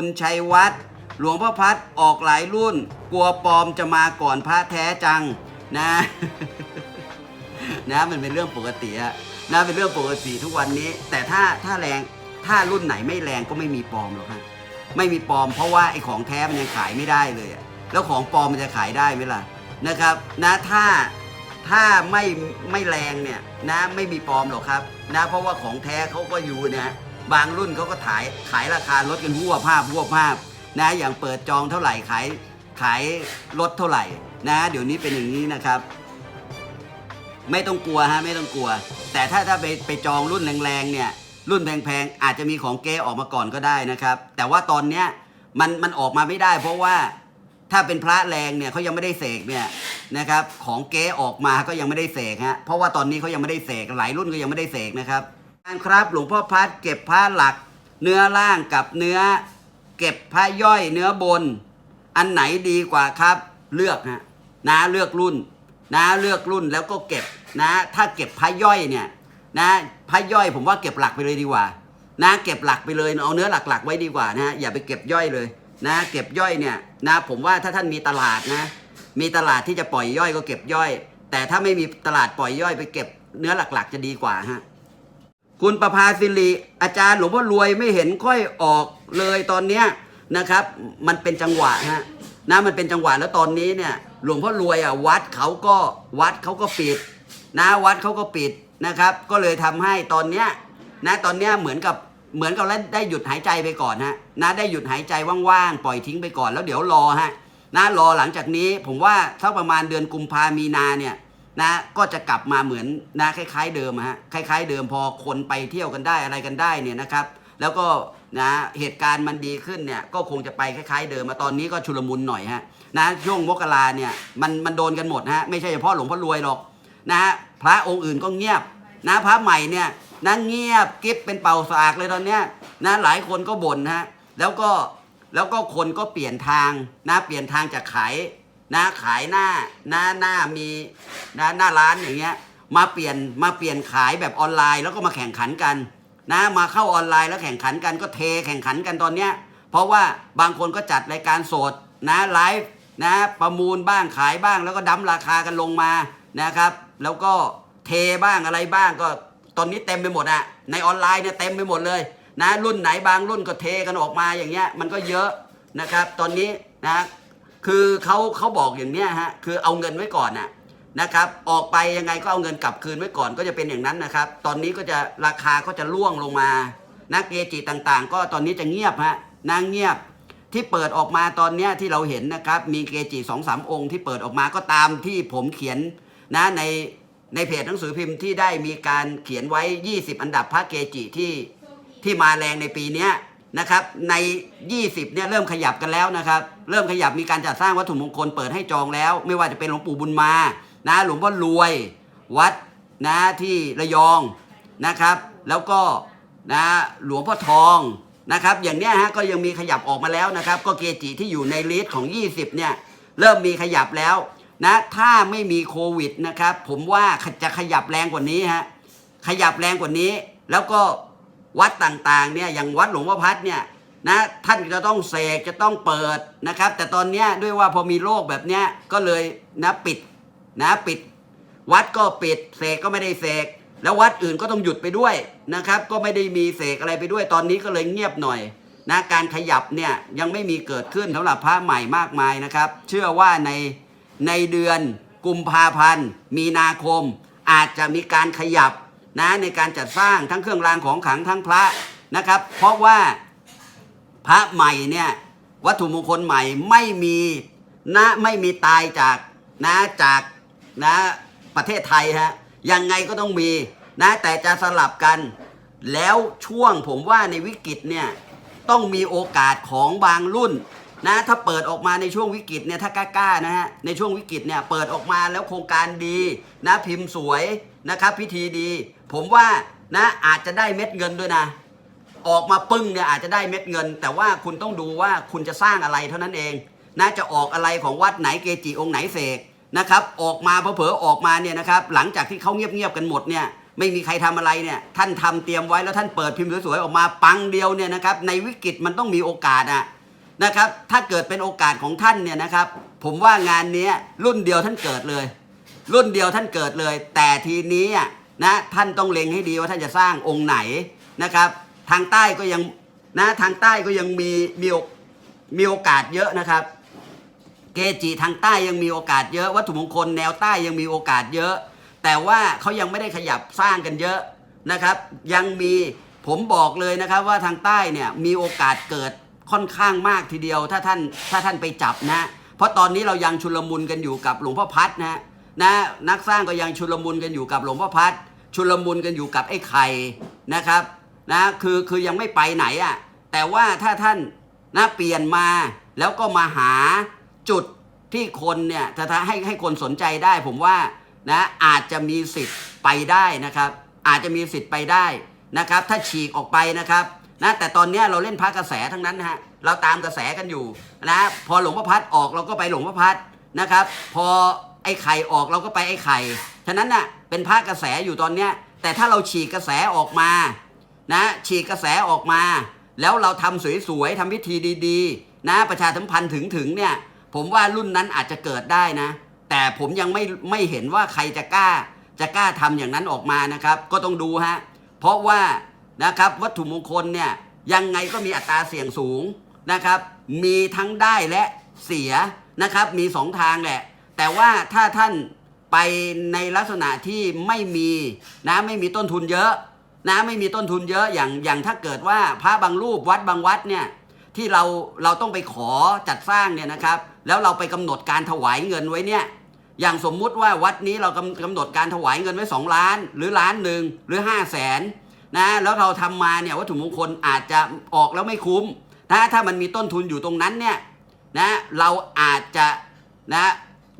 คุณชัยวัฒน์หลวงพ่อพัดออกหลายรุ่น กลัวปลอมจะมาก่อนพระแท้จังนะนะมันเป็นเรื่องปกติอะนะเป็นเรื่องปกติทุกวันนี้ แต่ถ้าถ้าแรงถ้ารุ่นไหนไม่แรงก็ไม่มีปลอมหรอกฮะไม่มีปลอมเพราะว่าไอ้ของแท้มันยังขายไม่ได้เลยอะแล้วของปลอมมันจะขายได้ไหมล่ะนะครับ นะถ้าถ้าไม่ไม่แรงเนี่ยนะไม่มีปลอมหรอกครับ นะเพราะว่าของแท้เขาก็อยู่นะ บางรุ่นเขาก็ขายขายราคาลดกันหัวภาพหัวภาพนะอย่างเปิดจองเท่าไหร่ขายขายลดเท่าไหร่นะเดี๋ยวนี้เป็นอย่างนี้นะครับ ไม่ต้องกลัวฮะไม่ต้องกลัว แต่ถ้าถ้าไปไปจองรุ่นแรงๆเนี่ยรุ่นแพงๆอาจจะมีของเก๊ออกมาก่อนก็ได้นะครับ แต่ว่าตอนเนี้ยมันมันออกมาไม่ได้ เพราะว่าถ้าเป็นพระแรงเนี่ยเขายังไม่ได้เสกเนี่ยนะครับของเก๊ออกมาก็ยังไม่ได้เสกฮะเพราะว่าตอนนี้เขายังไม่ได้เสกหลายรุ่นก็ยังไม่ได้เสกนะครับ การครับหลวงพ่อพัดเก็บผ้าหลัก เนื้อล่างกับเนื้อ เก็บผ้าย่อยเนื้อบน อันไหนดีกว่าครับ เลือกฮะนะเลือกรุ่นนะเลือกรุ่นแล้วก็เก็บนะ ถ้าเก็บผ้าย่อยเนี่ยนะผ้าย่อยผมว่าเก็บหลักไปเลยดีกว่า นะเก็บหลักไปเลยเอาเนื้อหลักๆ ไว้ดีกว่านะอย่าไปเก็บย่อยเลย นะ เก็บย่อยเนี่ยนะผมว่าถ้าท่านมีตลาดนะ มีตลาดที่จะปล่อยย่อยก็เก็บย่อย แต่ถ้าไม่มีตลาดปล่อยย่อยไปเก็บเนื้อหลักๆ จะดีกว่าฮะ คุณประภาสิริอาจารย์หลวงพ่อรวยไม่เห็นค่อยออกเลยตอนเนี้ยนะครับ มันเป็นจังหวะฮะนะมันเป็นจังหวะแล้วตอนนี้เนี่ย หลวงพ่อรวยอะวัดเขาก็วัดเขาก็ปิด นะวัดเขาก็ปิดนะครับ ก็เลยทำให้ตอนเนี้ยนะตอนเนี้ยเหมือนกับเหมือนกับได้หยุดหายใจไปก่อนฮะนะได้หยุดหายใจว่างๆปล่อยทิ้งไปก่อนแล้วเดี๋ยวรอฮะนะรอหลังจากนี้ผมว่าสักประมาณเดือนกุมภามีนาเนี่ย นะก็จะกลับมาเหมือนนะคล้าย ๆ เดิมฮะคล้าย ๆ เดิมพอคนไปเที่ยวกันได้อะไรกันได้เนี่ยนะครับ แล้วก็นะเหตุการณ์มันดีขึ้นเนี่ยก็คงจะไปคล้าย ๆ เดิมมาตอนนี้ก็ชุลมุนหน่อยฮะนะช่วงมกราเนี่ยมันมันโดนกันหมดฮะไม่ใช่เฉพาะหลวงพ่อรวยหรอกนะฮะพระองค์อื่นก็เงียบนะพระใหม่เนี่ยนะเงียบกิ๊บเป็นเป่าสากเลยตอนเนี้ยนะหลายคนก็บ่นฮะแล้วก็แล้วก็คนก็เปลี่ยนทางนะเปลี่ยนทางจากขาย นะขายหน้าหน้าหน้ามีนะหน้าร้านอย่างเงี้ยมาเปลี่ยนมาเปลี่ยนขายแบบออนไลน์แล้วก็มาแข่งขันกันนะมาเข้าออนไลน์แล้วแข่งขันกันก็เทแข่งขันกันตอนเนี้ยเพราะว่าบางคนก็จัดรายการสดนะไลฟ์นะประมูลบ้างขายบ้างแล้วก็ดั้มราคากันลงมานะครับ แล้วก็เทบ้างอะไรบ้างก็ตอนนี้เต็มไปหมดอะในออนไลน์เนี่ยเต็มไปหมดเลยนะรุ่นไหนบางรุ่นก็เทกันออกมาอย่างเงี้ยมันก็เยอะนะครับ ตอนนี้นะ คือเขาเขาบอกอย่างเนี้ยฮะคือเอาเงินไว้ก่อนน่ะนะครับออกไปยังไงก็เอาเงินกลับคืนไว้ก่อนก็จะเป็นอย่างนั้นนะครับ ตอนนี้ก็จะราคาก็จะล่วงลงมานักเกจิต่างๆ ก็ตอนนี้จะเงียบฮะนางเงียบที่เปิดออกมาตอนเนี้ยที่เราเห็นนะครับ มีเกจิสองสามองค์ที่เปิดออกมาก็ตามที่ผมเขียนนะในในเพจหนังสือพิมพ์ที่ได้มีการเขียนไว้ 20 อันดับพระเกจิที่ที่มาแรงในปีเนี้ย นะครับใน 20เนี่ยเริ่มขยับกันแล้วนะครับ เริ่มขยับมีการจัดสร้างวัตถุมงคลเปิดให้จองแล้ว ไม่ว่าจะเป็นหลวงปู่บุญมานะหลวงพ่อรวยวัดนะที่ระยองนะครับ แล้วก็นะหลวงพ่อทองนะครับ อย่างเนี้ยฮะก็ยังมีขยับออกมาแล้วนะครับ ก็เกจิที่อยู่ในลิสต์ของ 20เนี่ยเริ่มมีขยับแล้วนะถ้าไม่มีโควิดนะครับ ผมว่าจะขยับแรงกว่านี้ฮะขยับแรงกว่านี้ แล้วก็ วัดต่างๆเนี่ยอย่างวัดหลวงพ่อพัดเนี่ยนะท่านจะต้องเสกจะต้องเปิดนะครับ แต่ตอนนี้ด้วยว่าพอมีโรคแบบเนี้ยก็เลยนะปิดนะปิด วัดก็ปิดเสกก็ไม่ได้เสกแล้ววัดอื่นก็ต้องหยุดไปด้วยนะครับ ก็ไม่ได้มีเสกอะไรไปด้วยตอนนี้ก็เลยเงียบหน่อยนะการขยับเนี่ยยังไม่มีเกิดขึ้นสำหรับพระใหม่มากมายนะครับ เชื่อว่าในในเดือนกุมภาพันธ์มีนาคม อาจจะมีการขยับ นะในการจัดสร้างทั้งเครื่องรางของขลังทั้งพระนะครับ เพราะว่าพระใหม่เนี่ยวัตถุมงคลใหม่ไม่มีนะไม่มีตายจากนะจากนะประเทศไทยฮะยังไงก็ต้องมีนะแต่จะสลับกัน แล้วช่วงผมว่าในวิกฤตเนี่ยต้องมีโอกาสของบางรุ่นนะถ้าเปิดออกมาในช่วงวิกฤตเนี่ยถ้ากล้าๆนะฮะในช่วงวิกฤตเนี่ยเปิดออกมาแล้วโครงการดีนะพิมพ์สวยนะครับพิธีดี ผมว่านะอาจจะได้เม็ดเงินด้วยนะ ออกมาปึ้งเนี่ยอาจจะได้เม็ดเงิน แต่ว่าคุณต้องดูว่าคุณจะสร้างอะไรเท่านั้นเองนะจะออกอะไรของวัดไหนเกจิองค์ไหนเสกนะครับ ออกมาเผลอๆออกมาเนี่ยนะครับ หลังจากที่เขาเงียบๆกันหมดเนี่ยไม่มีใครทำอะไรเนี่ยท่านทำเตรียมไว้แล้วท่านเปิดพิมพ์สวยๆออกมาปังเดียวเนี่ยนะครับในวิกฤตมันต้องมีโอกาสอะนะครับถ้าเกิดเป็นโอกาสของท่านเนี่ยนะครับผมว่างานนี้รุ่นเดียวท่านเกิดเลย รุ่นเดียวท่านเกิดเลย แต่ทีนี้อะ นะท่านต้องเล็งให้ดีว่าท่านจะสร้างองค์ไหนนะครับ ทางใต้ก็ยังนะทางใต้ก็ยังมีมีมีโอกาสเยอะนะครับ เกจิทางใต้ยังมีโอกาสเยอะวัตถุมงคลแนวใต้ยังมีโอกาสเยอะ แต่ว่าเขายังไม่ได้ขยับสร้างกันเยอะนะครับ ยังมีผมบอกเลยนะครับว่าทางใต้เนี่ยมีโอกาสเกิดค่อนข้างมากทีเดียวถ้าท่านถ้าท่านไปจับนะ เพราะตอนนี้เรายังชุลมุนกันอยู่กับหลวงพ่อพัดนะ นะนักสร้างก็ยังชุลมุนกันอยู่กับหลวงพ่อพัดชุลมุนกันอยู่กับไอ้ไข่นะครับนะคือคือยังไม่ไปไหนอะ่ะแต่ว่าถ้าท่านนะเปลี่ยนมาแล้วก็มาหาจุดที่คนเนี่ยถ้าให้ให้คนสนใจได้ ผมว่านะอาจจะมีสิทธิ์ไปได้นะครับ อาจจะมีสิทธิ์ไปได้นะครับ ถ้าฉีกออกไปนะครับนะแต่ตอนนี้เราเล่นพระกระแสทั้งนั้นนะฮะเราตามกระแสกันอยู่นะพอหลวงพ่อพัดออกเราก็ไปหลวงพ่อพัดนะครับ พอ ไอ้ไข่ออกเราก็ไปไอ้ไข่ฉะนั้นน่ะเป็นพระกระแสอยู่ตอนเนี้ยแต่ถ้าเราฉีกกระแสออกมานะฉีกกระแสออกมา แล้วเราทำสวยๆทำพิธีดีๆ นะประชาสัมพันธ์ถึงถึงเนี่ยผมว่ารุ่นนั้นอาจจะเกิดได้นะ แต่ผมยังไม่ไม่เห็นว่าใครจะกล้าจะกล้าทำอย่างนั้นออกมานะครับ ก็ต้องดูฮะเพราะว่านะครับวัตถุมงคลเนี่ยยังไงก็มีอัตราเสี่ยงสูงนะครับ มีทั้งได้และเสียนะครับ มีสองทางแหละ แต่ว่าถ้าท่านไปในลักษณะที่ไม่มีนะไม่มีต้นทุนเยอะนะไม่มีต้นทุนเยอะอย่างอย่างถ้าเกิดว่าพระบางรูปวัดบางวัดเนี่ยที่เราเราต้องไปขอจัดสร้างเนี่ยนะครับ แล้วเราไปกำหนดการถวายเงินไว้เนี่ยอย่างสมมุติว่าวัดนี้เรากำกำหนดการถวายเงินไว้ 2 ล้าน หรือล้านหนึ่งหรือ 5 0 0แสนนะแล้วเราทำมาเนี่ยวัตถุมงคลอาจจะออกแล้วไม่คุ้มนะถ้ามันมีต้นทุนอยู่ตรงนั้นเนี่ยนะเราอาจจะนะ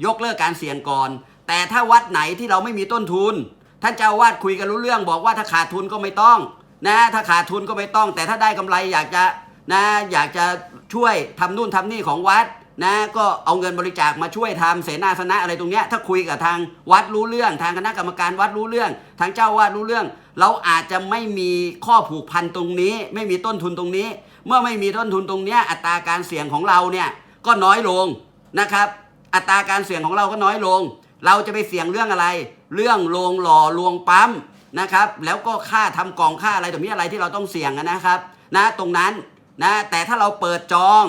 ยกเลิกการเสี่ยงก่อน แต่ถ้าวัดไหนที่เราไม่มีต้นทุน ท่านเจ้าวาดคุยกันรู้เรื่องบอกว่าถ้าขาดทุนก็ไม่ต้องนะถ้าขาดทุนก็ไม่ต้อง แต่ถ้าได้กำไรอยากจะนะอยากจะช่วยทำนู่นทำนี่ของวัดนะก็เอาเงินบริจาคมาช่วยทำเสนาสนะอะไรตรงเนี้ยถ้าคุยกับทางวัดรู้เรื่อง ทางคณะกรรมการวัดรู้เรื่อง ทางเจ้าวาดรู้เรื่อง เราอาจจะไม่มีข้อผูกพันตรงนี้ ไม่มีต้นทุนตรงนี้ เมื่อไม่มีต้นทุนตรงเนี้ยอัตราการเสี่ยงของเราเนี่ยก็น้อยลงนะครับ อัตราการเสี่ยงของเราก็น้อยลง เราจะไปเสี่ยงเรื่องอะไร เรื่องโรงหล่อลวงปั๊มนะครับ แล้วก็ค่าทำกล่องค่าอะไรต่อมีอะไรที่เราต้องเสี่ยงนะครับ นะตรงนั้นนะแต่ถ้าเราเปิดจอง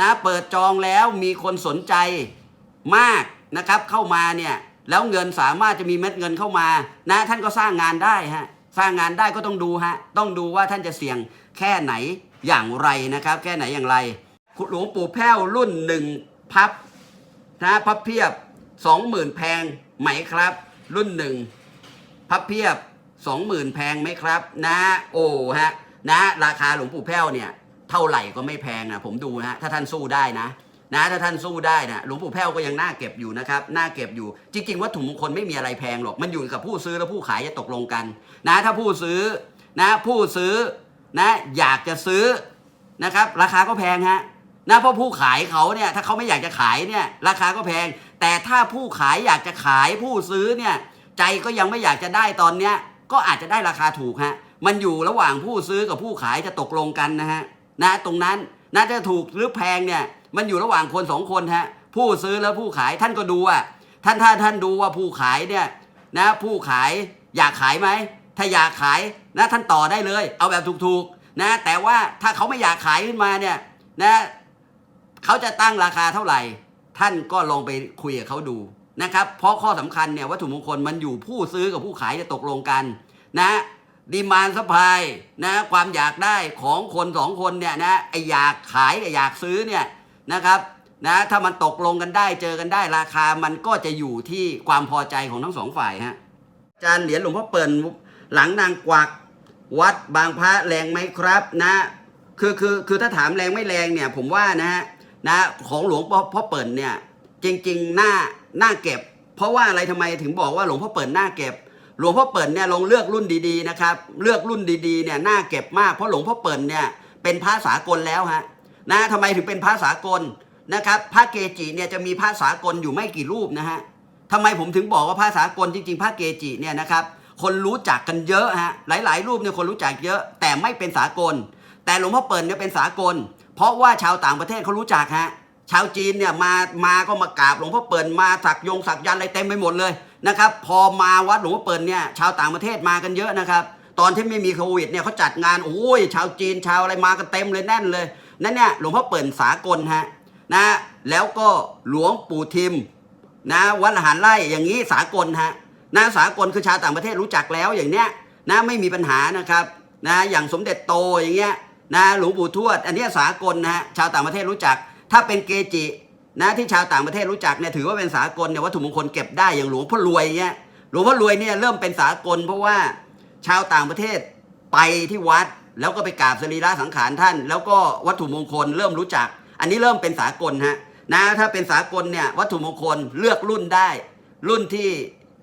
นะเปิดจองแล้วมีคนสนใจมากนะครับเข้ามาเนี่ยแล้วเงินสามารถจะมีเม็ดเงินเข้ามานะท่านก็สร้างงานได้ฮะสร้างงานได้ก็ต้องดูฮะต้องดูว่าท่านจะเสี่ยงแค่ไหนอย่างไรนะครับ แค่ไหนอย่างไรหลวงปู่แพ้วรุ่นหนึ่งพับ นะพับเพียบสองหมื่นแพงไหมครับ รุ่นหนึ่งพับเพียบสองหมื่นแพงไหมครับ นะโอ้ฮะนะราคาหลวงปู่แพ้วเนี่ยเท่าไหร่ก็ไม่แพงนะผมดูนะถ้าท่านสู้ได้นะนะถ้าท่านสู้ได้นะหลวงปู่แพ้วก็ยังน่าเก็บอยู่นะครับน่าเก็บอยู่ จริง ๆ วัตถุมงคลไม่มีอะไรแพงหรอกมันอยู่กับผู้ซื้อและผู้ขายจะตกลงกัน นะถ้าผู้ซื้อนะผู้ซื้อนะอยากจะซื้อนะครับ ราคาก็แพงฮะ นะเพราะผู้ขายเขาเนี่ยถ้าเขาไม่อยากจะขายเนี่ยราคาก็แพง แต่ถ้าผู้ขายอยากจะขายผู้ซื้อเนี่ยใจก็ยังไม่อยากจะได้ตอนเนี้ยก็อาจจะได้ราคาถูกฮะมันอยู่ระหว่างผู้ซื้อกับผู้ขายจะตกลงกันนะฮะนะตรงนั้นน่าจะถูกหรือแพงเนี่ยมันอยู่ระหว่างคนสองคนฮะผู้ซื้อแล้วผู้ขายท่านก็ดูอะท่านถ้าท่านดูว่าผู้ขายเนี่ยนะผู้ขายอยากขายไหมถ้าอยากขายนะท่านต่อได้เลย เอาแบบถูกๆนะแต่ว่าถ้าเขาไม่อยากขายขึ้นมาเนี่ยนะ เขาจะตั้งราคาเท่าไหร่ ท่านก็ลองไปคุยกับเขาดูนะครับ เพราะข้อสำคัญเนี่ยวัตถุมงคลมันอยู่ผู้ซื้อกับผู้ขายจะตกลงกันนะดีมานสปายนะความอยากได้ของคนสองคนเนี่ยนะไออยากขายกับอยากซื้อเนี่ยนะครับนะถ้ามันตกลงกันได้เจอกันได้ราคามันก็จะอยู่ที่ความพอใจของทั้งสองฝ่ายฮะอาจารย์เหรียญหลวงพ่อเปิ่นหลังนางกวักวัดบางพระแรงไหมครับนะ คือคือคือถ้าถามแรงไม่แรงเนี่ยผมว่านะฮะ นะของหลวงพ่อพ่อเปิ่นเนี่ยจริงๆหน้าหน้าเก็บ เพราะว่าอะไรทำไมถึงบอกว่าหลวงพ่อเปิ่นหน้าเก็บ หลวงพ่อเปิ่นเนี่ยลองเลือกรุ่นดีๆนะครับเลือกรุ่นดีๆเนี่ยหน้าเก็บมากเพราะหลวงพ่อเปิ่นเนี่ยเป็นพระสากลแล้วฮะนะทำไมถึงเป็นพระสากลนะครับพระเกจิเนี่ยจะมีพระสากลอยู่ไม่กี่รูปนะฮะทำไมผมถึงบอกว่าพระสากลจริงๆพระเกจิเนี่ยนะครับคนรู้จักกันเยอะฮะหลายๆ รูปเนี่ยคนรู้จักเยอะ แต่ไม่เป็นสากล แต่หลวงพ่อเปิ่นเนี่ยเป็นสากล เพราะว่าชาวต่างประเทศเขารู้จักฮะชาวจีนเนี่ยมามาก็มากราบหลวงพ่อเปิ่นมาสักยงสักยันอะไรเต็มไปหมดเลยนะครับ พอมาวัดหลวงพ่อเปิ่นเนี่ยชาวต่างประเทศมากันเยอะนะครับ ตอนที่ไม่มีโควิดเนี่ยเขาจัดงานโอ้ยชาวจีนชาวอะไรมากันเต็มเลยแน่นเลยนั่นเนี่ยหลวงพ่อเปิ่นสากลฮะนะแล้วก็หลวงปู่ทิมนะวัดละหารไร่อย่างนี้สากลฮะนะสากลคือชาวต่างประเทศรู้จักแล้วอย่างเนี้ยนะไม่มีปัญหานะครับนะอย่างสมเด็จโตอย่างเงี้ย นะหลวงปู่ทวด อันนี้สากลนะฮะชาวต่างประเทศรู้จัก ถ้าเป็นเกจินะที่ชาวต่างประเทศรู้จักเนี่ยถือว่าเป็นสากลเนี่ยวัตถุมงคลเก็บได้อย่างหลวงพ่อรวยเงี้ยหลวงพ่อรวยเนี่ยเริ่มเป็นสากล เพราะว่าชาวต่างประเทศไปที่วัด แล้วก็ไปกราบสรีระสังขารท่าน แล้วก็วัตถุมงคลเริ่มรู้จัก อันนี้เริ่มเป็นสากลฮะนะถ้าเป็นสากลเนี่ยวัตถุมงคลเลือกรุ่นได้ รุ่นที่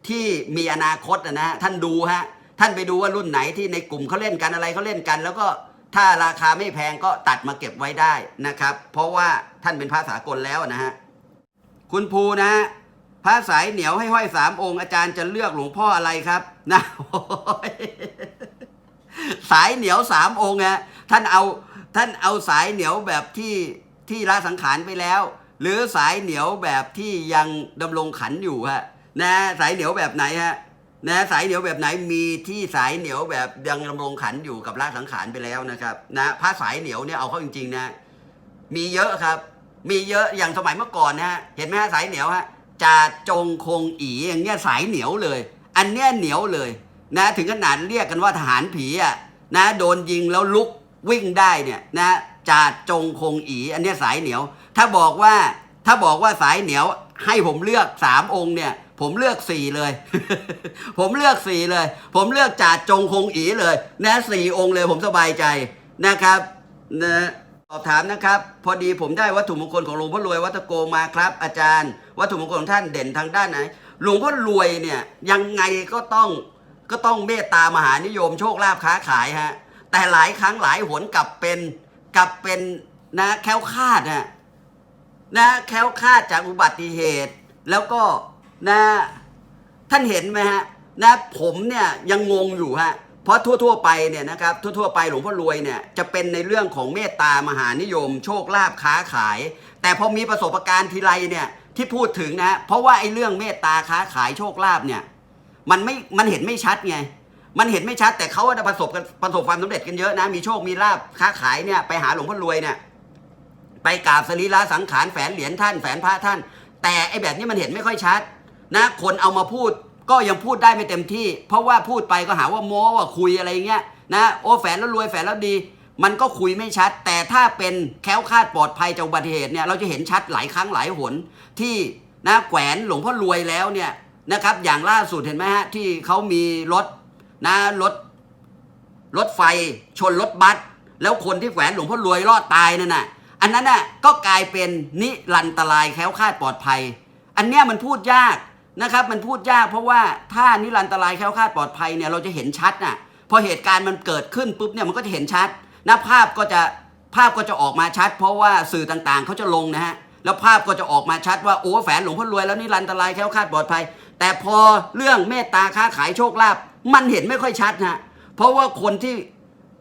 ที่มีอนาคตนะฮะท่านดูฮะท่านไปดูว่ารุ่นไหนที่ในกลุ่มเขาเล่นกันอะไรเขาเล่นกัน แล้วก็ ถ้าราคาไม่แพงก็ตัดมาเก็บไว้ได้นะครับ เพราะว่าท่านเป็นพระสากลแล้วนะฮะคุณภูนะฮะพระสายเหนียวให้ห้อยสามองค์อาจารย์จะเลือกหลวงพ่ออะไรครับนะสายเหนียวสามองค์ฮะท่านเอาท่านเอาสายเหนียวแบบที่ที่ละสังขารไปแล้ว หรือสายเหนียวแบบที่ยังดำรงขันอยู่ฮะนะสายเหนียวแบบไหนฮะ นะสายเหนียวแบบไหนมีที่สายเหนียวแบบยังดำรงขันอยู่กับละสังขารไปแล้วนะครับนะพระสายเหนียวเนี่ยเอาเข้าจริงๆนะ มีเยอะครับ มีเยอะอย่างสมัยเมื่อก่อนนะฮะเห็นไหมฮะสายเหนียวฮะจาจงคงอีอย่างเงี้ยสายเหนียวเลย อันเนี้ยเหนียวเลยนะถึงขนาดเรียกกันว่าทหารผีอะนะโดนยิงแล้วลุกวิ่งได้เนี่ยนะจาจงคงอีอันเนี้ยสายเหนียว ถ้าบอกว่าถ้าบอกว่าสายเหนียวให้ผมเลือกสามองค์เนี่ย ผมเลือกสี่เลย ผมเลือกสี่เลย ผมเลือกจาจงคงอีเลย นะสี่องค์เลยผมสบายใจนะครับนะสอบถามนะครับ พอดีผมได้วัตถุมงคลของหลวงพ่อรวยวัตโกมาครับ อาจารย์ วัตถุมงคลของท่านเด่นทางด้านไหนหลวงพ่อรวยเนี่ยยังไงก็ต้องก็ต้องเมตตามหานิยมโชคลาภค้าขายฮะแต่หลายครั้งหลายหนกลับเป็นกลับเป็นนะแคล้วคาดฮะนะแคล้วคาดจากอุบัติเหตุ แล้วก็ นะท่านเห็นไหมฮะนะผมเนี่ยยังงงอยู่ฮะเพราะทั่วๆไปเนี่ยนะครับทั่วๆไปหลวงพ่อรวยเนี่ยจะเป็นในเรื่องของเมตตามหานิยม โชคลาภค้าขาย แต่พอมีประสบการณ์ทีไรเนี่ยที่พูดถึงนะเพราะว่าไอ้เรื่องเมตตาค้าขายโชคลาภเนี่ยมันไม่มันเห็นไม่ชัดไงมันเห็นไม่ชัดแต่เขาได้ประสบกันประสบความสำเร็จกันเยอะนะมีโชคมีลาภค้าขายเนี่ยไปหาหลวงพ่อรวยเนี่ยไปกราบสรีระสังขารแฝนเหรียญท่านแฝนพระท่าน แต่ไอ้แบบนี้มันเห็นไม่ค่อยชัด นะคนเอามาพูดก็ยังพูดได้ไม่เต็มที่ เพราะว่าพูดไปก็หาว่าโม้ว่าคุยอะไรเงี้ยนะโอ้แฝนแล้วรวยแฝนแล้วดี มันก็คุยไม่ชัด แต่ถ้าเป็นแค้วคาดปลอดภัยจากอุบัติเหตุเนี่ยเราจะเห็นชัดหลายครั้งหลายหนที่นะแขวนหลวงพ่อรวยแล้วเนี่ยนะครับอย่างล่าสุดเห็นไหมฮะที่เขามีรถนะรถรถไฟชนรถบัสแล้วคนที่แขวนหลวงพ่อรวยรอดตายนั่นน่ะอันนั้นน่ะก็กลายเป็นนิรันตรายแค้วคาดปลอดภัย อันเนี้ยมันพูดยาก นะครับมันพูดยากเพราะว่าถ้านิรันตรายแคล้วคลาดปลอดภัยเนี่ยเราจะเห็นชัดน่ะพอเหตุการณ์มันเกิดขึ้นปุ๊บเนี่ยมันก็จะเห็นชัดนะภาพก็จะภาพก็จะออกมาชัด เพราะว่าสื่อต่างๆเขาจะลงนะฮะแล้วภาพก็จะออกมาชัดว่าโอ้แฝนหลวงพ่อรวยแล้วนิรันตรายแคล้วคลาดปลอดภัย แต่พอเรื่องเมตตาค้าขายโชคลาภมันเห็นไม่ค่อยชัดนะเพราะว่าคนที่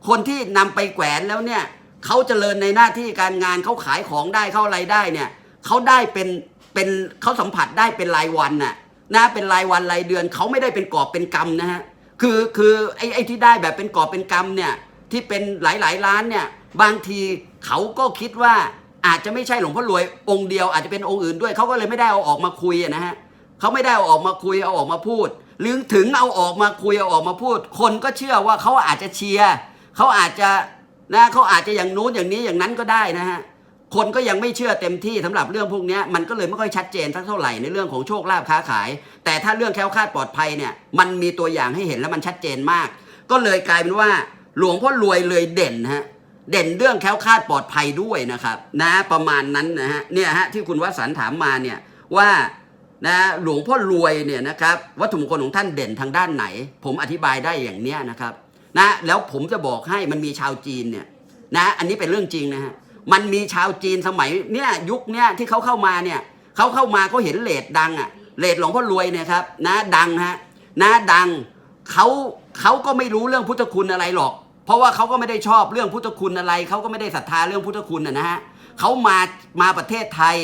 คนที่นำไปแขวนแล้วเนี่ยเขาเจริญในหน้าที่การงานเขาขายของได้เขาอะไรได้เนี่ยเขาได้เป็น เป็นเขาสัมผัสได้เป็นรายวันน่ะนะเป็นรายวันรายเดือนเขาไม่ได้เป็นกอบเป็นกำนะฮะคือคือไอ้ไอ้ที่ได้แบบเป็นกอบเป็นกำเนี่ยที่เป็นหลายหลายล้านเนี่ยบางทีเขาก็คิดว่าอาจจะไม่ใช่หลวงพ่อรวยองค์เดียวอาจจะเป็นองค์อื่นด้วยเขาก็เลยไม่ได้เอาออกมาคุยนะฮะเขาไม่ได้เอาออกมาคุยเอาออกมาพูดหรือถึงเอาออกมาคุยเอาออกมาพูด คนก็เชื่อว่าเขาอาจจะเชียร์เขาอาจจะนะเขาอาจจะอย่างนู้นอย่างนี้อย่างนั้นก็ได้นะฮะ คนก็ยังไม่เชื่อเต็มที่สำหรับเรื่องพวกนี้มันก็เลยไม่ค่อยชัดเจนสักเท่าไหร่ในเรื่องของโชคลาภค้าขาย แต่ถ้าเรื่องแคล้วคลาดปลอดภัยเนี่ยมันมีตัวอย่างให้เห็นแล้วมันชัดเจนมาก ก็เลยกลายเป็นว่า หลวงพ่อรวยเลยเด่นฮะเด่นเรื่องแคล้วคลาดปลอดภัยด้วยนะครับนะประมาณนั้นนะฮะเนี่ยฮะที่คุณวสันถามมาเนี่ยว่านะหลวงพ่อรวยเนี่ยนะครับวัตถุมงคลของท่านเด่นทางด้านไหน ผมอธิบายได้อย่างเนี้ยนะครับนะแล้วผมจะบอกให้มันมีชาวจีนเนี่ยนะอันนี้เป็นเรื่องจริงนะฮะ มันมีชาวจีนสมัยเนี่ยยุคเนี้ยที่เขาเข้ามาเนี่ยเขาเข้ามาเขาเห็นเลดดังอะเลดหลวงพ่อรวยเนี่ยครับนะดังฮะนะดังเขาเขาก็ไม่รู้เรื่องพุทธคุณอะไรหรอก เพราะว่าเขาก็ไม่ได้ชอบเรื่องพุทธคุณอะไรเขาก็ไม่ได้ศรัทธาเรื่องพุทธคุณนะฮะเขามามาประเทศไทย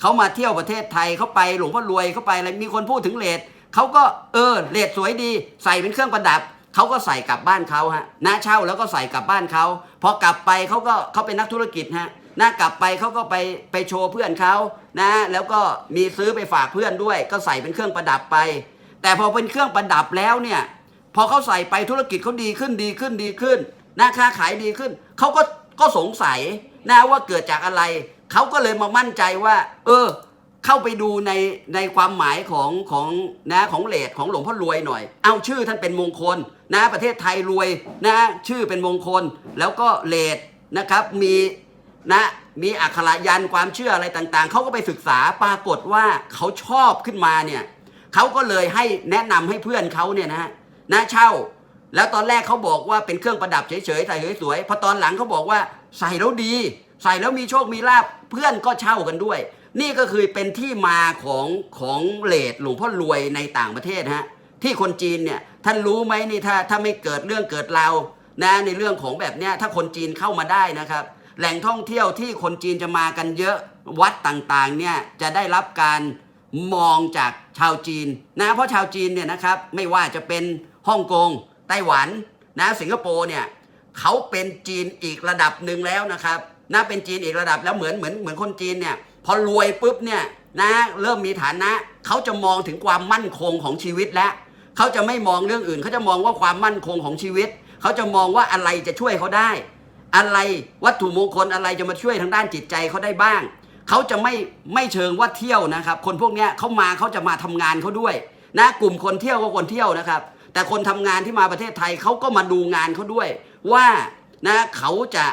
เขามาเที่ยวประเทศไทยเขาไปหลวงพ่อรวยเขาไปอะไรมีคนพูดถึงเลดเขาก็เออเลดสวยดี ใส่เป็นเครื่องประดับ เขาก็ใส่กลับบ้านเขาฮะนะเช่าแล้วก็ใส่กลับบ้านเขาพอกลับไปเขาก็เขาเป็นนักธุรกิจฮะนะกลับไปเขาก็ไปไปโชว์เพื่อนเขานะ แล้วก็มีซื้อไปฝากเพื่อนด้วย ก็ใส่เป็นเครื่องประดับไป แต่พอเป็นเครื่องประดับแล้วเนี่ยพอเขาใส่ไปธุรกิจเขาดีขึ้นดีขึ้นดีขึ้นนะค้าขายดีขึ้นเขาก็ก็สงสัยนะว่าเกิดจากอะไรเขาก็เลยมามั่นใจว่า เออ เข้าไปดูในในความหมายของของนะของเลดของหลวงพ่อรวยหน่อย เอาชื่อท่านเป็นมงคลนะประเทศไทยรวยนะชื่อเป็นมงคล แล้วก็เลดนะครับมีนะมีอักขระยันความเชื่ออะไรต่างๆ เขาก็ไปศึกษาปรากฏว่าเขาชอบขึ้นมาเนี่ยเขาก็เลยให้แนะนำให้เพื่อนเขาเนี่ยนะฮะนะเช่า แล้วตอนแรกเขาบอกว่าเป็นเครื่องประดับเฉยๆใส่สวยๆพอตอนหลังเขาบอกว่าใส่แล้วดี ใส่แล้วมีโชคมีลาบเพื่อนก็เช่ากันด้วย นี่ก็คือเป็นที่มาของของเลดหลวงพ่อรวยในต่างประเทศฮะที่คนจีนเนี่ยท่านรู้ไหมนี่ถ้าถ้าไม่เกิดเรื่องเกิดราวนะในเรื่องของแบบเนี้ยถ้าคนจีนเข้ามาได้นะครับ แหล่งท่องเที่ยวที่คนจีนจะมากันเยอะวัดต่างๆเนี่ยจะได้รับการมองจากชาวจีนนะเพราะชาวจีนเนี่ยนะครับไม่ว่าจะเป็นฮ่องกงไต้หวันนะสิงคโปร์เนี่ยเขาเป็นจีนอีกระดับหนึ่งแล้วนะครับนะเป็นจีนอีกระดับแล้วเหมือนเหมือนเหมือนคนจีนเนี่ย พอรวยปุ๊บเนี่ยนะเริ่มมีฐานะเขาจะมองถึงความมั่นคงของชีวิตแล้วเขาจะไม่มองเรื่องอื่นเขาจะมองว่าความมั่นคงของชีวิตเขาจะมองว่าอะไรจะช่วยเขาได้ อะไรวัตถุมงคลอะไรจะมาช่วยทางด้านจิตใจเขาได้บ้างเขาจะไม่ไม่เชิงว่าเที่ยวนะครับ คนพวกนี้เขามาเขาจะมาทำงานเขาด้วย นะกลุ่มคนเที่ยวก็คนเที่ยวนะครับ แต่คนทำงานที่มาประเทศไทยเขาก็มาดูงานเขาด้วย ว่านะเขาจะ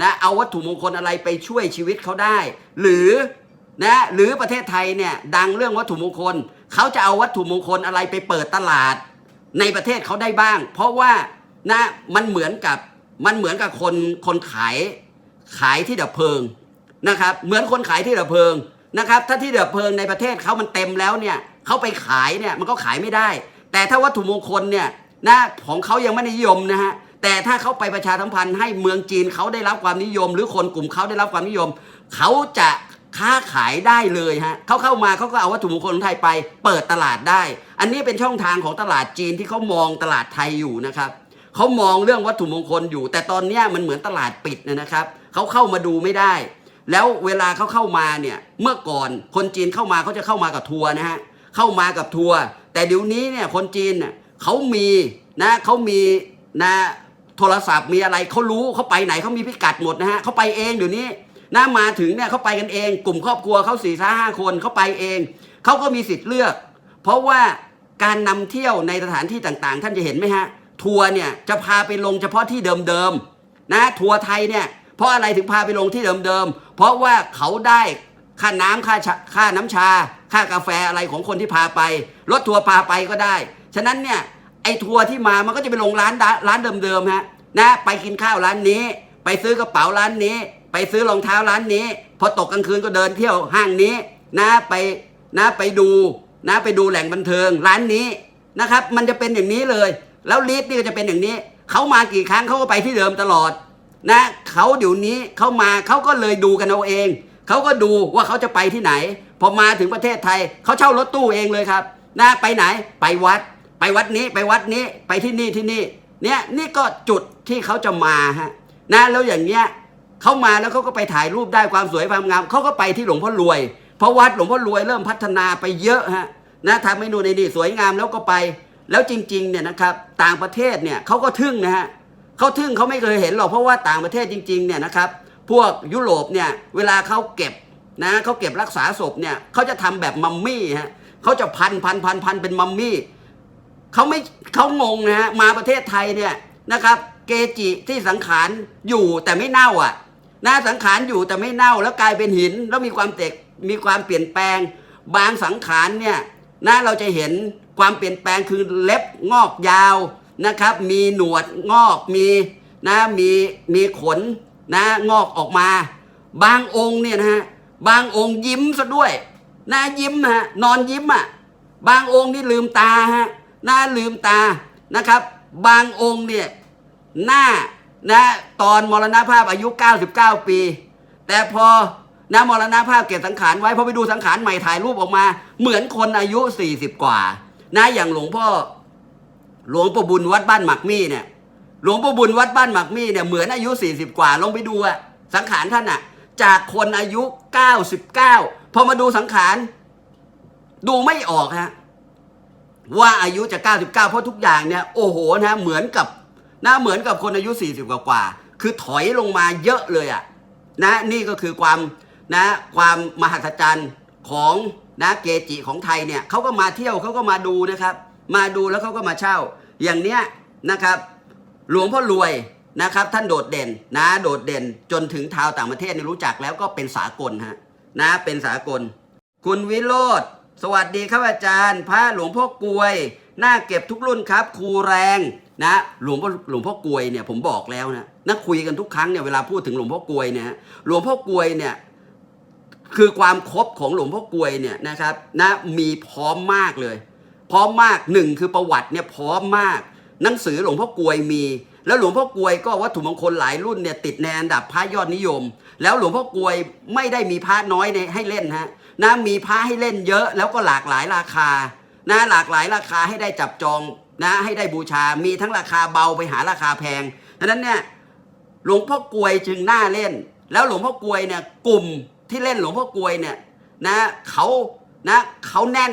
นะเอาวัตถุมงคลอะไรไปช่วยชีวิตเขาได้ หรือนะหรือประเทศไทยเนี่ยดังเรื่องวัตถุมงคลเขาจะเอาวัตถุมงคลอะไรไปเปิดตลาด ในประเทศเขาได้บ้าง เพราะว่านะมันเหมือนกับมันเหมือนกับคนคนขายขายที่ดับเพลิงนะครับ เหมือนคนขายที่ดับเพลิงนะครับ ถ้าที่ดับเพลิงในประเทศเขามันเต็มแล้วเนี่ยเขาไปขายเนี่ยมันก็ขายไม่ได้ แต่ถ้าวัตถุมงคลเนี่ยนะของเขายังไม่นิยมนะฮะ แต่ถ้าเขาไปประชาสัมพันธ์ให้เมืองจีนเขาได้รับความนิยม หรือคนกลุ่มเขาได้รับความนิยม เขาจะค้าขายได้เลยฮะเขาเข้ามาเขาก็เอาวัตถุมงคลของไทยไป เปิดตลาดได้ อันนี้เป็นช่องทางของตลาดจีนที่เขามองตลาดไทยอยู่นะครับเขามองเรื่องวัตถุมงคลอยู่ แต่ตอนนี้มันเหมือนตลาดปิดนะนะครับเขาเข้ามาดูไม่ได้ แล้วเวลาเขาเข้ามาเนี่ยเมื่อก่อนคนจีนเข้ามาเขาจะเข้ามากับทัวร์นะฮะเข้ามากับทัวร์แต่เดี๋ยวนี้เนี่ยคนจีนเนี่ยเขามีนะเขามีนะ โทรศัพท์มีอะไรเขารู้เขาไปไหนเขามีพิกัดหมดนะฮะเขาไปเองเดี๋ยวนี้นะมาถึงเนี่ยเขาไปกันเอง กลุ่มครอบครัวเขาสี่ห้าคนเขาไปเองเขาก็มีสิทธิ์เลือก เพราะว่าการนำเที่ยวในสถานที่ต่างๆ ท่านจะเห็นไหมฮะ ทัวร์เนี่ยจะพาไปลงเฉพาะที่เดิมๆนะทัวร์ไทยเนี่ยเพราะอะไรถึงพาไปลงที่เดิมๆเพราะว่าเขาได้ค่าน้ำค่าชาค่าน้ำชา ค่ากาแฟอะไรของคนที่พาไปรถทัวร์พาไปก็ได้ ฉะนั้นเนี่ย ไอ้ทัวร์ที่มามันก็จะไปลงร้านร้านเดิมๆฮะนะไปกินข้าวร้านนี้ ไปซื้อกระเป๋าร้านนี้ ไปซื้อรองเท้าร้านนี้ พอตกกลางคืนก็เดินเที่ยวห้างนี้นะไปนะไปดูนะไปดูแหล่งบันเทิงร้านนี้นะครับ มันจะเป็นอย่างนี้เลย แล้วลิสนี่ก็จะเป็นอย่างนี้เขามากี่ครั้งเขาก็ไปที่เดิมตลอด นะเขาเดี๋ยวนี้เขามาเขาก็เลยดูกันเอาเองเขาก็ดูว่าเขาจะไปที่ไหน พอมาถึงประเทศไทยเขาเช่ารถตู้เองเลยครับนะไปไหนไปวัด ไปวัดนี้ไปวัดนี้ไปที่นี่ที่นี่ เนี่ยนี่ก็จุดที่เขาจะมาฮะนะแล้วอย่างเงี้ยเขามาแล้วเขาก็ไปถ่ายรูปได้ความสวยความงามเขาก็ไปที่หลวงพ่อรวย เพราะวัดหลวงพ่อรวยเริ่มพัฒนาไปเยอะฮะนะทำให้ดูในนี่สวยงามแล้วก็ไป แล้วจริงๆเนี่ยนะครับต่างประเทศเนี่ยเขาก็ทึ่งนะฮะเขาทึ่งเขาไม่เคยเห็นหรอกเพราะว่าต่างประเทศจริงๆเนี่ยนะครับพวกยุโรปเนี่ยเวลาเขาเก็บนะเขาเก็บรักษาศพเนี่ยเขาจะทำแบบมัมมี่ฮะเขาจะพันพันพันพันเป็นมัมมี่ เขาไม่เขางงนะฮะมาประเทศไทยเนี่ยนะครับ เกจิที่สังขารอยู่แต่ไม่เน่าอะนะสังขารอยู่แต่ไม่เน่าแล้วกลายเป็นหิน แล้วมีความเตกมีความเปลี่ยนแปลง บางสังขารเนี่ยนะเราจะเห็นความเปลี่ยนแปลงคือเล็บงอกยาวนะครับ มีหนวดงอกมีนะมีมีขนนะงอกออกมา บางองค์เนี่ยนะฮะบางองค์ยิ้มซะด้วยนะยิ้มฮะนอนยิ้มอะบางองค์นี่ลืมตาฮะ นะลืมตานะครับ บางองค์เนี่ยหน้านะตอนมรณภาพอายุ 99 ปี แต่พอนะมรณภาพเก็บสังขารไว้พอไปดูสังขารใหม่ถ่ายรูปออกมา เหมือนคนอายุ 40 กว่า นะอย่างหลวงพ่อหลวงพ่บุญวัดบ้านหมักมี่เนี่ยหลวงพ่บุญวัดบ้านหมักมี่เนี่ยเหมือนอายุ 40 กว่าลงไปดูอะสังขารท่านอะจากคนอายุ 99 พอมาดูสังขาร ดูไม่ออกฮะ ว่าอายุจะ 99 เพราะทุกอย่างเนี่ยโอ้โหนะเหมือนกับนะเหมือนกับคนอายุ 40 กว่ากว่า คือถอยลงมาเยอะเลยอะนะนี่ก็คือความนะความมหัศจรรย์ของนะเกจิของไทยเนี่ยเขาก็มาเที่ยวเขาก็มาดูนะครับ มาดูแล้วเขาก็มาเช่า อย่างเนี้ยนะครับหลวงพ่อรวยนะครับท่านโดดเด่นนะโดดเด่นจนถึงชาวต่างประเทศเนี่ยรู้จักแล้วก็เป็นสากลฮะนะเป็นสากล คุณวิโรธ สวัสดีครับอาจารย์ พระหลวงพ่อกลวยหน่าเก็บทุกรุ่นครับ ครูแรงนะหลวงพ่อหลวงพ่อกลวยเนี่ยผมบอกแล้วนะนักคุยกันทุกครั้งเนี่ยเวลาพูดถึงหลวงพ่อกลวยเนี่ยหลวงพ่อกลวยเนี่ยคือความครบของหลวงพ่อกลวยเนี่ยนะครับนะมีพร้อมมากเลย พร้อมมากหนึ่งคือประวัติเนี่ยพร้อมมาก หนังสือหลวงพ่อกลวยมี แล้วหลวงพ่อกลวยก็วัตถุมงคลหลายรุ่นเนี่ยติดในอันดับพระยอดนิยม แล้วหลวงพ่อกลวยไม่ได้มีพระน้อยในให้เล่นฮะ นะมีพระให้เล่นเยอะ แล้วก็หลากหลายราคานะหลากหลายราคาให้ได้จับจองนะให้ได้บูชา มีทั้งราคาเบาไปหาราคาแพงดังนั้นเนี่ยหลวงพ่อกลวยจึงน่าเล่น แล้วหลวงพ่อกลวยเนี่ยกลุ่มที่เล่นหลวงพ่อกลวยเนี่ยนะเขานะเขาแน่น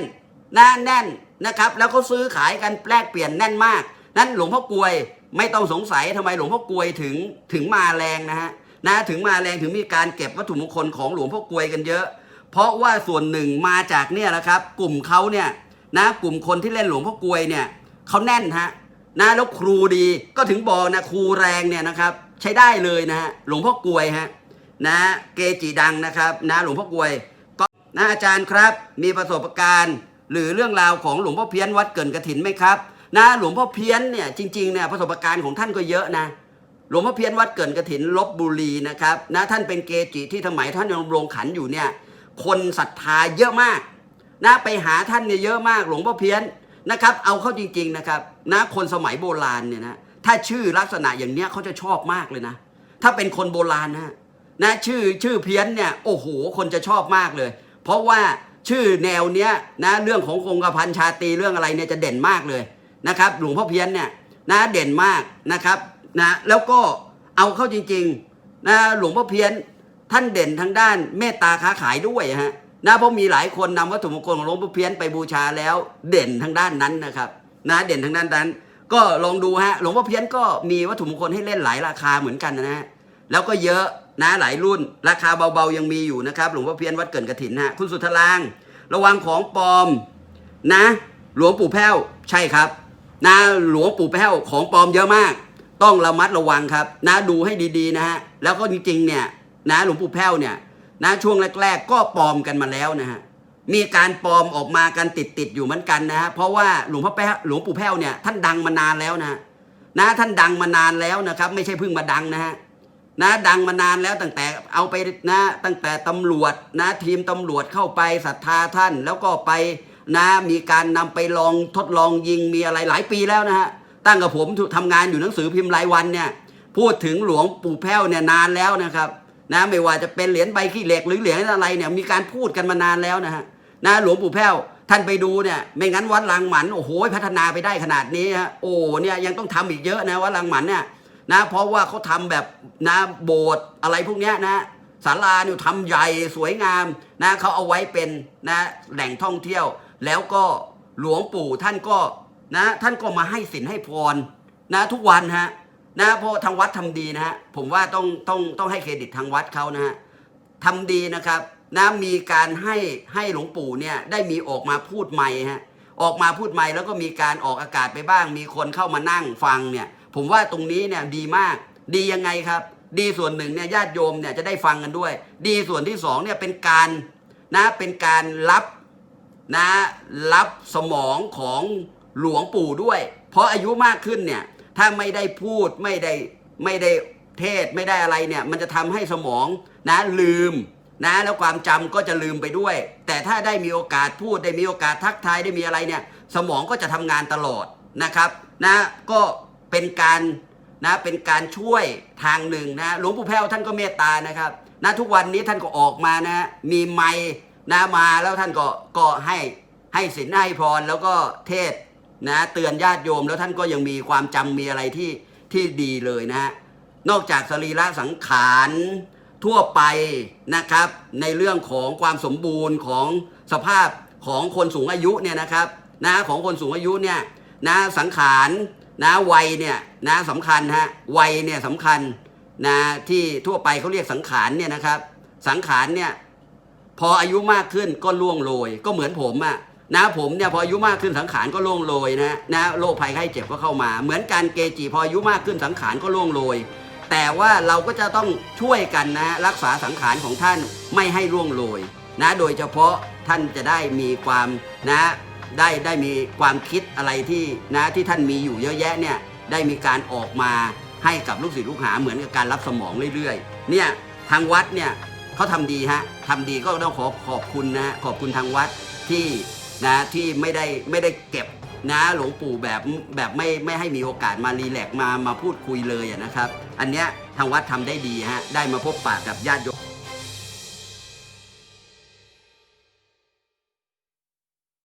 นะแน่นนะครับ แล้วเขาซื้อขายกันแลกเปลี่ยนแน่นมาก นั้นหลวงพ่อกลวยไม่ต้องสงสัยทำไมหลวงพ่อกลวยถึงถึงมาแรงนะฮะนะถึงมาแรงถึงมีการเก็บวัตถุมงคลของหลวงพ่อกลวยกันเยอะ เพราะว่าส่วนหนึ่งมาจากเนี่ยแหละครับ กลุ่มเขาเนี่ยนะกลุ่มคนที่เล่นหลวงพ่อกลวยเนี่ยเขาแน่นฮะนะแล้วครูดีก็ถึงบอกนะครูแรงเนี่ยนะครับใช้ได้เลยนะฮะหลวงพ่อกลวยฮะนะเกจิดังนะครับนะหลวงพ่อกลวยก็นะอาจารย์ครับ มีประสบการณ์ หรือเรื่องราวของหลวงพ่อเพี้ยนวัดเกินกระถินไหมครับนะหลวงพ่อเพี้ยนเนี่ยจริงๆเนี่ยประสบการณ์ของท่านก็เยอะนะหลวงพ่อเพี้ยนวัดเกินกระถินลบบุรีนะครับนะท่านเป็นเกจิที่สมัยท่านยังดำรงขันอยู่เนี่ย คนศรัทธาเยอะมาก นะไปหาท่านเนี่ยเยอะมากหลวงพ่อเพี้ยนนะครับ เอาเข้าจริง ๆนะครับ นะคนสมัยโบราณเนี่ยนะถ้าชื่อลักษณะอย่างเนี้ยเขาจะชอบมากเลยนะ ถ้าเป็นคนโบราณนะนะชื่อชื่อเพี้ยนเนี่ยโอ้โหคนจะชอบมากเลย เพราะว่าชื่อแนวเนี้ยนะเรื่องของคงกระพันชาตีเรื่องอะไรเนี่ยจะเด่นมากเลยนะครับ หลวงพ่อเพี้ยนเนี่ยนะเด่นมากนะครับนะแล้วก็เอาเข้าจริงๆนะหลวงพ่อเพี้ยน ท่านเด่นทางด้านเมตตาค้าขายด้วยฮะนะเพราะมีหลายคนนำวัตถุมงคลของหลวงพ่อเพี้ยนไปบูชาแล้วเด่นทางด้านนั้นนะครับนะเด่นทางด้านนั้น ก็ลองดูฮะหลวงพ่อเพี้ยนก็มีวัตถุมงคลให้เล่นหลายราคาเหมือนกันนะฮะแล้วก็เยอะนะหลายรุ่น ราคาเบาๆยังมีอยู่นะครับหลวงพ่อเพี้ยนวัดเกินกระถินฮะคุณสุทธลาง ระวังของปลอมนะ หลวงปู่แพ้วใช่ครับนะหลวงปู่แพ้วของปลอมเยอะมาก ต้องระมัดระวังครับนะดูให้ดีๆนะฮะแล้วก็จริงๆเนี่ย นะหลวงปู่แพ้วเนี่ยนะช่วงแรก ๆ ก็ปลอมกันมาแล้วนะฮะมีการปลอมออกมากันติดๆอยู่เหมือนกันนะฮะเพราะว่าหลวงพ่อแพ้วหลวงปู่แพ้วเนี่ยท่านดังมานานแล้วนะนะท่านดังมานานแล้วนะครับ ไม่ใช่เพิ่งมาดังนะฮะนะดังมานานแล้วตั้งแต่เอาไปนะตั้งแต่ตำรวจนะทีมตำรวจเข้าไปศรัทธาท่าน แล้วก็ไปนะมีการนำไปลองทดลองยิงมีอะไรหลายปีแล้วนะฮะตั้งกับผมทำงานอยู่หนังสือพิมพ์รายวันเนี่ยพูดถึงหลวงปู่แพ้วเนี่ยนานแล้วนะครับ นะไม่ว่าจะเป็นเหรียญใบขี้เหล็กหรือเหรียญอะไรเนี่ยมีการพูดกันมานานแล้วนะฮะนะหลวงปู่แพ้วท่านไปดูเนี่ยไม่งั้นวัดลางหมันโอ้โหพัฒนาไปได้ขนาดนี้ฮะโอ้เนี่ยยังต้องทำอีกเยอะนะวัดลางหมันเนี่ยนะเพราะว่าเขาทำแบบนะโบสถ์อะไรพวกเนี้ยนะศาลาเนี่ยทำใหญ่สวยงามนะเขาเอาไว้เป็นนะแหล่งท่องเที่ยว แล้วก็หลวงปู่ท่านก็นะท่านก็มาให้สินให้พรนะทุกวันฮะ นะเพราะทางวัดทำดีนะฮะผมว่าต้องต้องต้องให้เครดิตทางวัดเขานะฮะทำดีนะครับนะมีการให้ให้หลวงปู่เนี่ยได้มีออกมาพูดใหม่ฮะออกมาพูดใหม่แล้วก็มีการออกอากาศไปบ้าง มีคนเข้ามานั่งฟังเนี่ย ผมว่าตรงนี้เนี่ยดีมากดียังไงครับ ดีส่วนหนึ่งเนี่ยญาติโยมเนี่ยจะได้ฟังกันด้วย ดีส่วนที่สองเนี่ยเป็นการนะเป็นการรับนะรับสมองของหลวงปู่ด้วย เพราะอายุมากขึ้นเนี่ย ถ้าไม่ได้พูดไม่ได้ไม่ได้เทศไม่ได้อะไรเนี่ย มันจะทำให้สมองนะลืมนะแล้วความจำก็จะลืมไปด้วย แต่ถ้าได้มีโอกาสพูดได้มีโอกาสทักทายได้มีอะไรเนี่ย สมองก็จะทำงานตลอดนะครับนะก็เป็นการนะเป็นการช่วยทางหนึ่งนะหลวงปู่แพ้วท่านก็เมตตานะครับนะทุกวันนี้ท่านก็ออกมานะมีไมค์นะมาแล้วท่านก็ก็ให้ให้ศีลให้พรแล้วก็เทศ นะเตือนญาติโยมแล้วท่านก็ยังมีความจำมีอะไรที่ที่ดีเลยนะฮะนอกจากสรีระสังขารทั่วไปนะครับ ในเรื่องของความสมบูรณ์ของสภาพของคนสูงอายุเนี่ยนะครับนะของคนสูงอายุเนี่ยนะสังขารนะวัยเนี่ยนะสำคัญฮะวัยเนี่ยสำคัญนะที่ทั่วไปเขาเรียกสังขารเนี่ยนะครับ สังขารเนี่ยพออายุมากขึ้นก็ล่วงโรยก็เหมือนผมอะ นะผมเนี่ยพออายุมากขึ้นสังขารก็ล่วงโรยนะนะโรคภัยไข้เจ็บก็เข้ามา เหมือนการเกจิพออายุมากขึ้นสังขารก็ล่วงโรยแต่ว่าเราก็จะต้องช่วยกันนะรักษาสังขารของท่านไม่ให้ล่วงโรยนะโดยเฉพาะท่านจะได้มีความนะได้ได้มีความคิดอะไรที่นะที่ท่านมีอยู่เยอะแยะเนี่ยได้มีการออกมาให้กับลูกศิษย์ลูกหาเหมือนกับการรับสมองเรื่อยๆเนี่ยทางวัดเนี่ยเขาทำดีฮะทำดีก็ต้องขอขอบคุณนะขอบคุณทางวัดที่ นะที่ไม่ได้ไม่ได้เก็บนะหลวงปู่แบบแบบไม่ไม่ให้มีโอกาสมารีแลกซ์มามาพูดคุยเลยนะครับ อันเนี้ยทางวัดทำได้ดีฮะได้มาพบปะกับญาติโยม